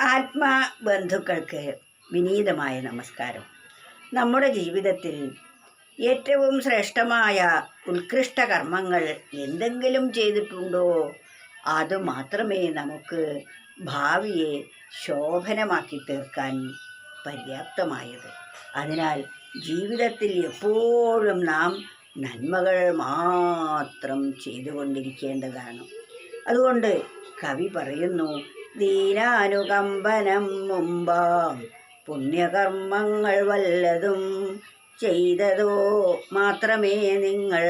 ആത്മാ ബന്ധുക്കൾക്ക് വിനീതമായ നമസ്കാരം. നമ്മുടെ ജീവിതത്തിൽ ഏറ്റവും ശ്രേഷ്ഠമായ ഉത്കൃഷ്ട കർമ്മങ്ങൾ എന്തെങ്കിലും ചെയ്തിട്ടുണ്ടോ? അത് മാത്രമേ നമുക്ക് ഭാവിയെ ശോഭനമാക്കി തീർക്കാൻ പര്യാപ്തമായത്. അതിനാൽ ജീവിതത്തിൽ എപ്പോഴും നാം നന്മകൾ മാത്രം ചെയ്തുകൊണ്ടിരിക്കേണ്ടതാണ്. അതുകൊണ്ട് കവി പറയുന്നു ദീനാനുകമ്പനം മുമ്പാം. പുണ്യകർമ്മങ്ങൾ വല്ലതും ചെയ്തതോ മാത്രമേ നിങ്ങൾ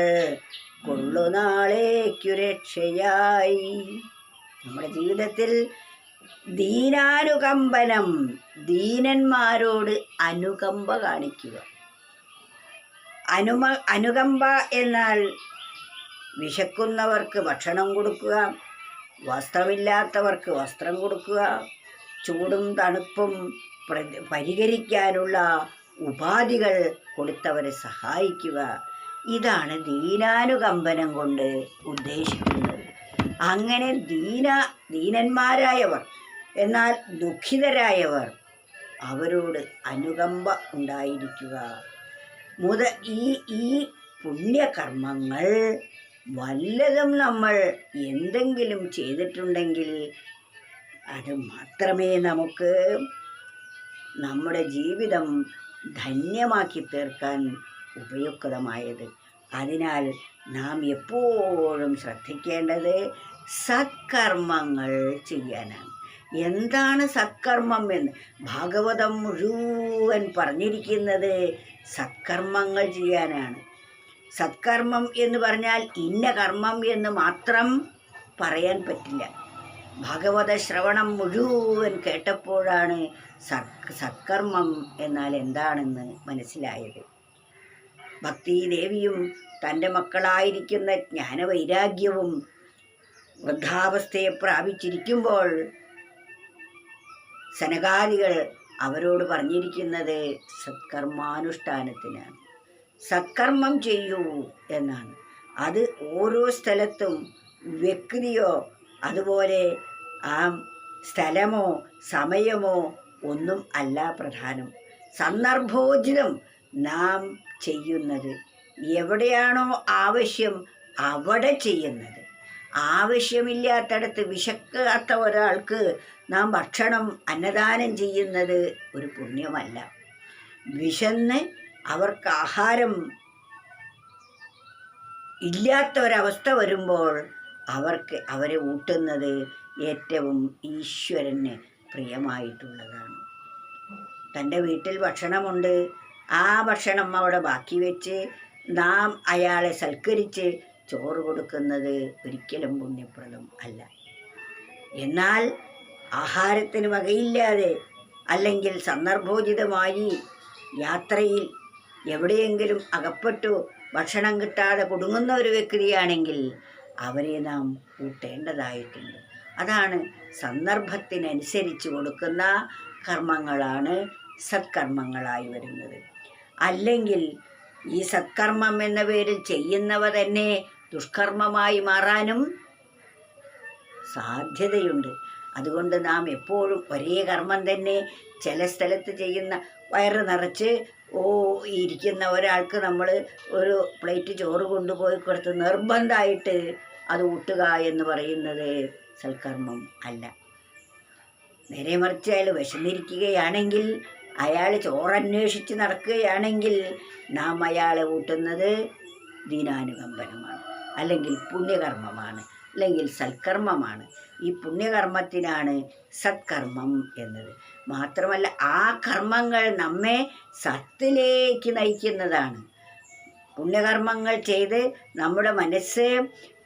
കൊള്ളുനാളേക്കു രക്ഷയായി നമ്മുടെ ജീവിതത്തിൽ ദീനാനുകമ്പനം ദീനന്മാരോട് അനുകമ്പ കാണിക്കുക. അനുമ അനുകമ്പ എന്നാൽ വിശക്കുന്നവർക്ക് ഭക്ഷണം കൊടുക്കുക വസ്ത്രമില്ലാത്തവർക്ക് വസ്ത്രം കൊടുക്കുക ചൂടും തണുപ്പും പ്ര- പരിഹരിക്കാനുള്ള ഉപാധികൾ കൊടുത്തവരെ സഹായിക്കുക. ഇതാണ് ദീനാനുകമ്പനം കൊണ്ട് ഉദ്ദേശിക്കുന്നത്. അങ്ങനെ ദീന ദീനന്മാരായവർ എന്നാൽ ദുഃഖിതരായവർ അവരോട് അനുകമ്പ ഉണ്ടായിരിക്കുക. മുത ഈ ഈ പുണ്യകർമ്മങ്ങൾ വല്ലതും നമ്മൾ എന്തെങ്കിലും ചെയ്തിട്ടുണ്ടെങ്കിൽ അത് മാത്രമേ നമുക്ക് നമ്മുടെ ജീവിതം ധന്യമാക്കി തീർക്കാൻ ഉപയുക്തമായത്. അതിനാൽ നാം എപ്പോഴും ശ്രദ്ധിക്കേണ്ടത് സത്കർമ്മങ്ങൾ ചെയ്യാനാണ്. എന്താണ് സത്കർമ്മം എന്ന്? ഭാഗവതം മുഴുവൻ പറഞ്ഞിരിക്കുന്നത് സത്കർമ്മങ്ങൾ ചെയ്യാനാണ്. സത്കർമ്മം എന്ന് പറഞ്ഞാൽ ഇന്ന കർമ്മം എന്ന് മാത്രം പറയാൻ പറ്റില്ല. ഭഗവത ശ്രവണം മുഴുവൻ കേട്ടപ്പോഴാണ് സത് സത്കർമ്മം എന്നാൽ എന്താണെന്ന് മനസ്സിലായത്. ഭക്തിദേവിയും തന്റെ മക്കളായിരിക്കുന്ന ജ്ഞാനവൈരാഗ്യവും വൃദ്ധാവസ്ഥയെ പ്രാപിച്ചിരിക്കുമ്പോൾ സനകാദികൾ അവരോട് പറഞ്ഞിരിക്കുന്നത് സത്കർമാനുഷ്ഠാനത്തിനാണ്. സത്കർമ്മം ചെയ്യൂ എന്നാണ്. അത് ഓരോ സ്ഥലത്തും വ്യക്തിയോ അതുപോലെ ആ സ്ഥലമോ സമയമോ ഒന്നും അല്ല പ്രധാനം. സന്ദർഭോചിതം നാം ചെയ്യുന്നത്. എവിടെയാണോ ആവശ്യം അവിടെ ചെയ്യുന്നത്. ആവശ്യമില്ലാത്തടത്ത് വിശക്കാത്ത ഒരാൾക്ക് നാം ഭക്ഷണം അന്നദാനം ചെയ്യുന്നത് ഒരു പുണ്യമല്ല. വിശന്ന് അവർക്ക് ആഹാരം ഇല്ലാത്ത ഒരവസ്ഥ വരുമ്പോൾ അവർക്ക് അവരെ ഊട്ടുന്നത് ഏറ്റവും ഈശ്വരന് പ്രിയമായിട്ടുള്ളതാണ്. തന്റെ വീട്ടിൽ ഭക്ഷണമുണ്ട്. ആ ഭക്ഷണം അവിടെ ബാക്കി വെച്ച് നാം അയാളെ സൽക്കരിച്ച് ചോറ് കൊടുക്കുന്നത് ഒരിക്കലും പുണ്യപ്രദം അല്ല. എന്നാൽ ആഹാരത്തിന് വകയില്ലാതെ അല്ലെങ്കിൽ സന്ദർഭോചിതമായി യാത്രയിൽ എവിടെയെങ്കിലും അകപ്പെട്ടു ഭക്ഷണം കിട്ടാതെ കുടുങ്ങുന്ന ഒരു വ്യക്തിയാണെങ്കിൽ അവരെ നാം കൂട്ടേണ്ടതായിട്ടുണ്ട്. അതാണ് സന്ദർഭത്തിനനുസരിച്ച് കൊടുക്കുന്ന കർമ്മങ്ങളാണ് സത്കർമ്മങ്ങളായി വരുന്നത്. അല്ലെങ്കിൽ ഈ സത്കർമ്മം എന്ന പേരിൽ ചെയ്യുന്നവ തന്നെ ദുഷ്കർമ്മമായി മാറാനും സാധ്യതയുണ്ട്. അതുകൊണ്ട് നാം എപ്പോഴും ഒരേ കർമ്മം തന്നെ ചില സ്ഥലത്ത് ചെയ്യുന്ന വയറ് നിറച്ച് ഓ ഇരിക്കുന്ന ഒരാൾക്ക് നമ്മൾ ഒരു പ്ലേറ്റ് ചോറ് കൊണ്ടുപോയി കൊടുത്ത് നിർബന്ധമായിട്ട് അത് ഊട്ടുക എന്ന് പറയുന്നത് സൽക്കർമ്മം അല്ല. നേരെ മറിച്ച് അയാൾ വിശന്നിരിക്കുകയാണെങ്കിൽ അയാൾ ചോറന്വേഷിച്ച് നടക്കുകയാണെങ്കിൽ നാം അയാളെ ഊട്ടുന്നത് ദീനാനുകമ്പനമാണ്. അല്ലെങ്കിൽ പുണ്യകർമ്മമാണ്. അല്ലെങ്കിൽ സൽക്കർമ്മമാണ്. ഈ പുണ്യകർമ്മത്തിനാണ് സത്കർമ്മം എന്നത്. മാത്രമല്ല ആ കർമ്മങ്ങൾ നമ്മെ സത്തിലേക്ക് നയിക്കുന്നതാണ്. പുണ്യകർമ്മങ്ങൾ ചെയ്ത് നമ്മുടെ മനസ്സ്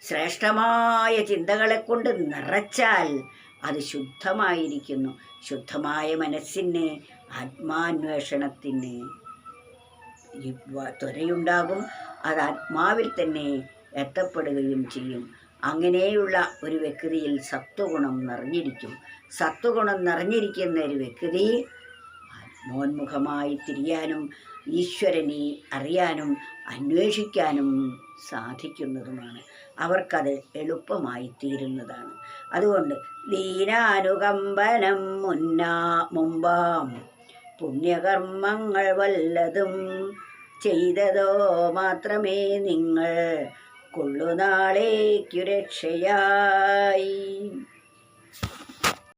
ശ്രേഷ്ഠമായ ചിന്തകളെ കൊണ്ട് നിറച്ചാൽ അത് ശുദ്ധമായിരിക്കുന്നു. ശുദ്ധമായ മനസ്സിന് ആത്മാന്വേഷണത്തിന് ത്വരയുണ്ടാകും. അത് ആത്മാവിൽ തന്നെ എത്തപ്പെടുകയും ചെയ്യും. അങ്ങനെയുള്ള ഒരു വ്യക്തിയിൽ സത്വഗുണം നിറഞ്ഞിരിക്കും. സത്വഗുണം നിറഞ്ഞിരിക്കുന്ന ഒരു വ്യക്തി മോന്മുഖമായി തിരിയാനും ഈശ്വരനെ അറിയാനും അന്വേഷിക്കാനും സാധിക്കുന്നതുമാണ്. അവർക്കത് എളുപ്പമായി തീരുന്നതാണ്. അതുകൊണ്ട് ദീനാനുകമ്പനം മുന്നാ മുമ്പാം പുണ്യകർമ്മങ്ങൾ വല്ലതും ചെയ്തതോ മാത്രമേ നിങ്ങൾ കൊള്ളുനാളേക്കു രക്ഷയായി.